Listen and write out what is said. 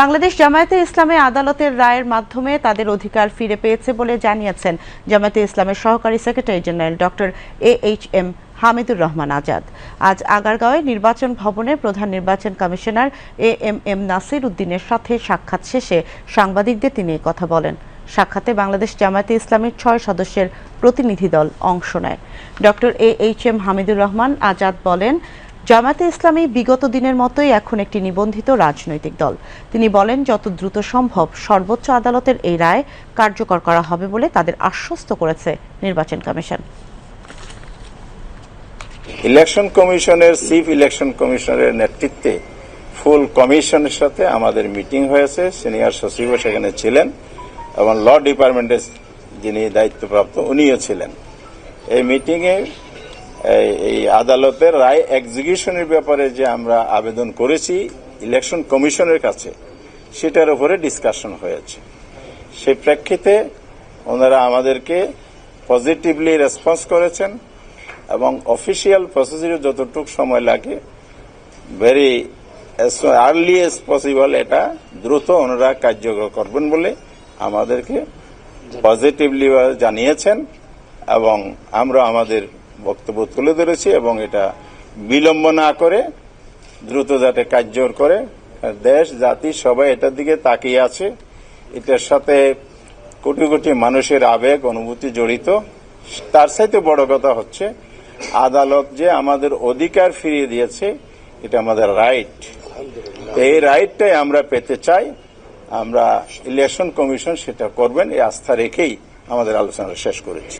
বাংলাদেশ জামায়াতে ইসলামী আদালতের রায়ের মাধ্যমে তাদের অধিকার ফিরে পেয়েছে বলে জানিয়েছেন জামায়াতে ইসলামের সহকারী secretary general doctor A H M Hamidur Rahman Azad. আজ আগারগাঁওয়ে নির্বাচন ভবনে প্রধান নির্বাচন commissioner A M M Nasir উদ্দিনের সাথে সাক্ষাৎ শেষে সাংবাদিকদের তিনি কথা বলেন। সাক্ষাতে বাংলাদেশ জামায়াতে ইসলামের ছয় সদস্যের প্রতিনিধি দল অংশ নেয়। Doctor A H M Hamidur Rahman Azad বলেন জামায়াতে ইসলামী বিগত দিনের মতোই এখন একটি নিবন্ধিত রাজনৈতিক দল। তিনি বলেন, যত দ্রুত সম্ভব সর্বোচ্চ আদালতের এই রায় কার্যকর করা হবে বলে তাদের আশ্বস্ত করেছে নির্বাচন কমিশন। ইলেকশন কমিশনের, চিফ ইলেকশন কমিশনারের নেতৃত্বে ফুল কমিশনের সাথে আমাদের মিটিং হয়েছে। সিনিয়র সচিবও সেখানে ছিলেন এবং ল ডিপার্টমেন্টের যিনি দায়িত্বপ্রাপ্ত, উনিও ছিলেন। এই মিটিংয়ে এই- আদালতের রায় এক্সিকিউশনের ব্যাপারে যে আমরা আবেদন করেছি ইলেকশন কমিশনের কাছে, সেটার উপরে ডিসকাশন হয়েছে। সেই প্রেক্ষিতে ওনারা আমাদেরকে পজিটিভলি রেসপন্স করেছেন এবং অফিসিয়াল প্রসিডিউর যতটুকু সময় লাগে ভেরি আর্লি এস পসিবল এটা দ্রুত ওনারা কার্যকর করবেন বলে আমাদেরকে পজিটিভলি জানিয়েছেন এবং আমরা আমাদের বক্তব্য তুলে ধরেছি এবং এটা বিলম্ব না করে, দ্রুত যাতে কার্যকর করে দেশ, জাতি, সবাই এটার দিকে তাকিয়ে আছে। এটার সাথে কোটি কোটি মানুষের আবেগ, অনুভূতি জড়িত। তার সাথে বড় কথা হচ্ছে, আদালত যে আমাদের অধিকার ফিরিয়ে দিয়েছে, এটা আমাদের রাইট এই রাইটটাই আমরা পেতে চাই। আমরা ইলেকশন কমিশন সেটা করবেন, এই আস্থা রেখেই আমাদের আলোচনা শেষ করেছি।